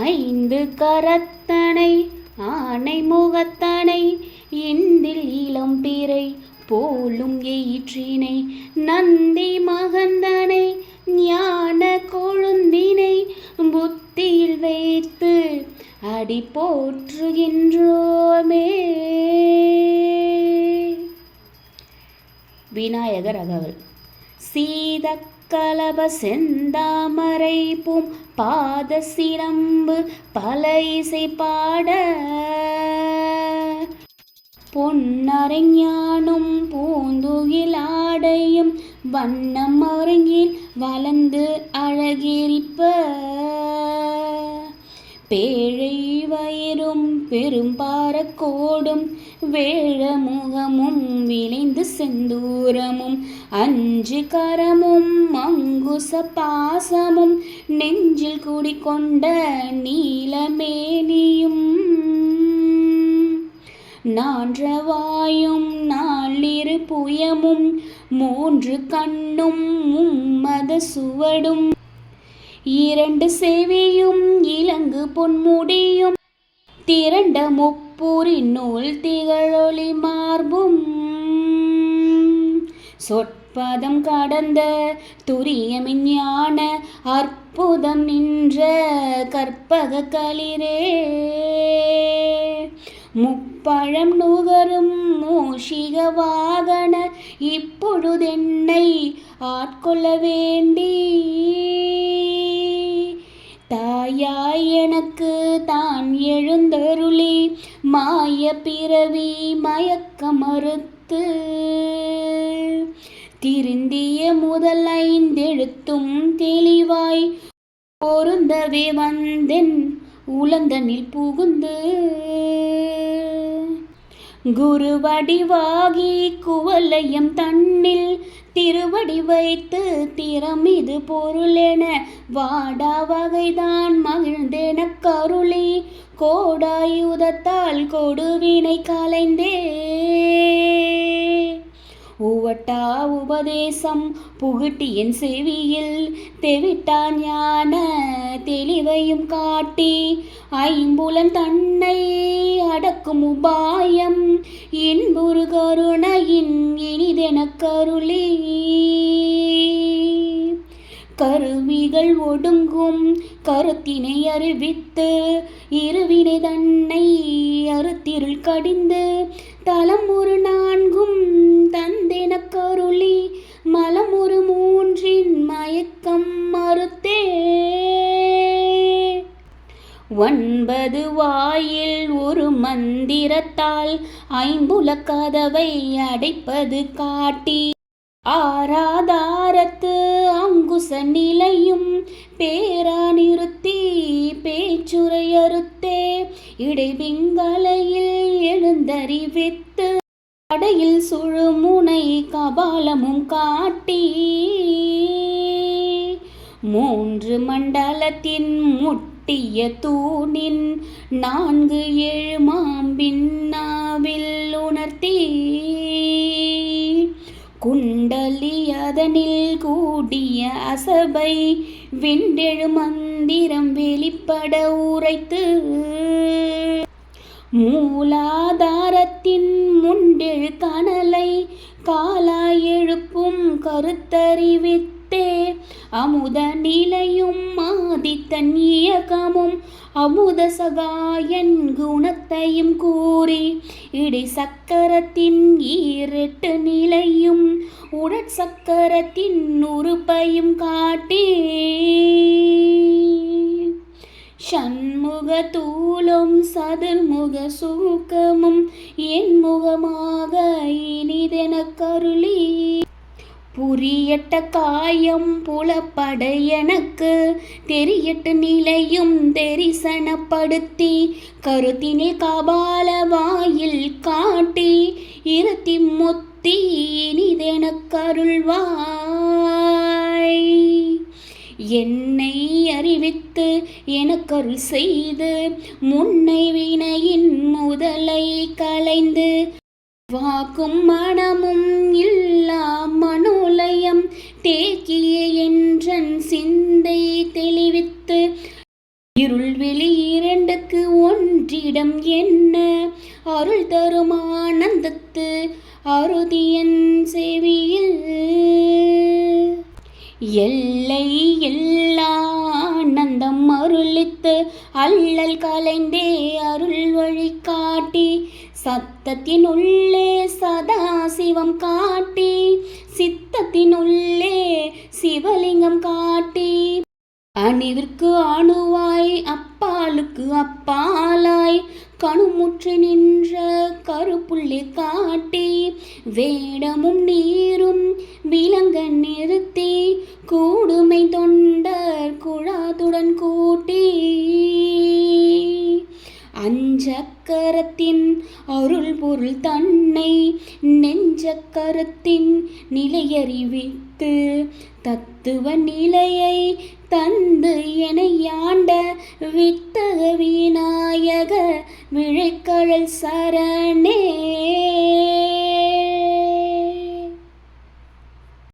ஐந்து கரத்தனை ஆனை முகத்தனை இந்தில் இளம்பிறை போலும் எயிற்றினை நந்தி மகந்தனை ஞான கொழுந்தினை புத்தியில் வைத்து அடி போற்றுகின்றோமே. விநாயகர் அகவல். சீதக்கலப செந்தாமரை பூம் பாத சிலம்பு பல இசை பாட. பொன்னரைஞானும் பூந்துகில் ஆடையும் வண்ணம் அருங்கில் வளர்ந்து அழகிரிப்ப. பேழை வயிறும் பெரும்பாரக்கோடும் வேழ முகமும் விளைந்து செந்தூரமும் அஞ்சு கரமும் மங்குச பாசமும் நெஞ்சில் குடிக்கொண்ட நீலமேனியும். நான்றவாயும் நாளிரு புயமும் மூன்று கண்ணும் மும்மத சுவடும் இரண்டு செவியும் இலங்கு பொன்முடியும். திரண்ட முப்புரி நூல் திகழொளி மார்பும். சொற்பதம் கடந்த துரியமின் ஞான அற்புதம் நின்ற கற்பக களிரே. முப்பழம் நுகரும் மூஷிக வாகன இப்பொழுதென்னை ஆட்கொள்ள வேண்டி. தாயாய் எனக்கு தான் எழுந்தருளி மாய பிறவி மயக்க மறுத்து திருந்திய முதல் ஐந்தெழுத்தும் தெளிவாய் பொருந்தவே வந்தென் உலந்தனில் புகுந்து. குருவடிவாகி குவலயம் தன்னில் திருவடி வைத்து திறமிது பொருளென வாடா வகைதான் மகிழ்ந்தென கருளி கோடாயுதத்தால் கொடுவினை கலைந்தே. உவட்டா உபதேசம். புகுட்டி என் செவியில் தெவிட்டான் ஞான தெளிவையும் காட்டி. ஐம்புலன் தன்னை அடக்கும் உபாயம். இன்புரு கருணையின் இனிதென கருளே. கருவிகள் ஒடுங்கும் கருத்தினை அறிவித்து இருவினை தன்னை அறுத்திருள் கடிந்து தலம் ஒரு நான்கும் தந்தென கருளி மலம் ஒரு மூன்றின் மயக்கம் மறுத்தே. ஒன்பது வாயில் ஒரு மந்திரத்தால் ஐம்புல கதவை அடைப்பது காட்டி ஆராதாரத்து பூச நிலையும் பேரா நிறுத்தி பேச்சுரையறுத்தே இடைவிங்கலையில் எழுந்தறிவித்து கடையில் சுழுமுனை கபாலமும் காட்டி. மூன்று மண்டலத்தின் முட்டிய தூணின் நான்கு ஏழு மாம்பின்னாவில் உணர்த்தி குண்டலி அதனில் கூடிய அசபை விண்டெழு மந்திரம் வெளிப்பட உரைத்து. மூலாதாரத்தின் முண்டெழு கனலை காலா எழுப்பும் கருத்தறிவித்து அமுத. நிலையும் ஆதித்தன் இயக்கமும் அமுத சகாயன் குணத்தையும் கூறி இடை சக்கரத்தின் ஈரெட்டு நிலையும் உடற்சக்கரத்தின் உறுப்பையும் காட்டி. சண்முக தூளும் சதுர்முக சூக்கமும் என் முகமாக இனிதென கருளி. புரியட்ட காயம் புலப்பட எனக்கு. தெரியட்டு நிலையும் தெரிசனப்படுத்தி கருத்தினில் கபால வாயில் காட்டி இருத்தி முத்தி இனிதென கருள்வாய் என்னை அறிவித்து எனக்கருள் செய்து முன்னை வினையின் முதலை கலைந்து வாக்கும் மனமும் இல்லா மனோலயம். தேக்கிய என்றன் சிந்தை தெளிவித்து. இருள் வெளி இரண்டுக்கு ஒன்றிடம் என்ன? அருள் தரும் ஆனந்தத்து அருதியன் செவியில். எல்லை எல்லா ஆனந்தம் அருளித்து. அல்லல் கலைந்தே அருள் வழி காட்டி சத்தத்தின் உள்ளே சதா சிவம் காட்டி சித்தத்தின் உள்ளே சிவலிங்கம் காட்டி. அணிவிற்கு அணுவாய் அப்பாலுக்கு அப்பாலாய் கணுமுற்று நின்ற கருப்புள்ளி காட்டி வேடமும் நீரும் விலங்க நிறுத்தி கூடுமை தொண்டர் குழாத்துடன் கூட்டி. அஞ்சக்கரத்தின் அருள் பொருள் தன்னை நெஞ்சக்கரத்தின் நிலையறிவித்து தத்துவ நிலையை தந்து என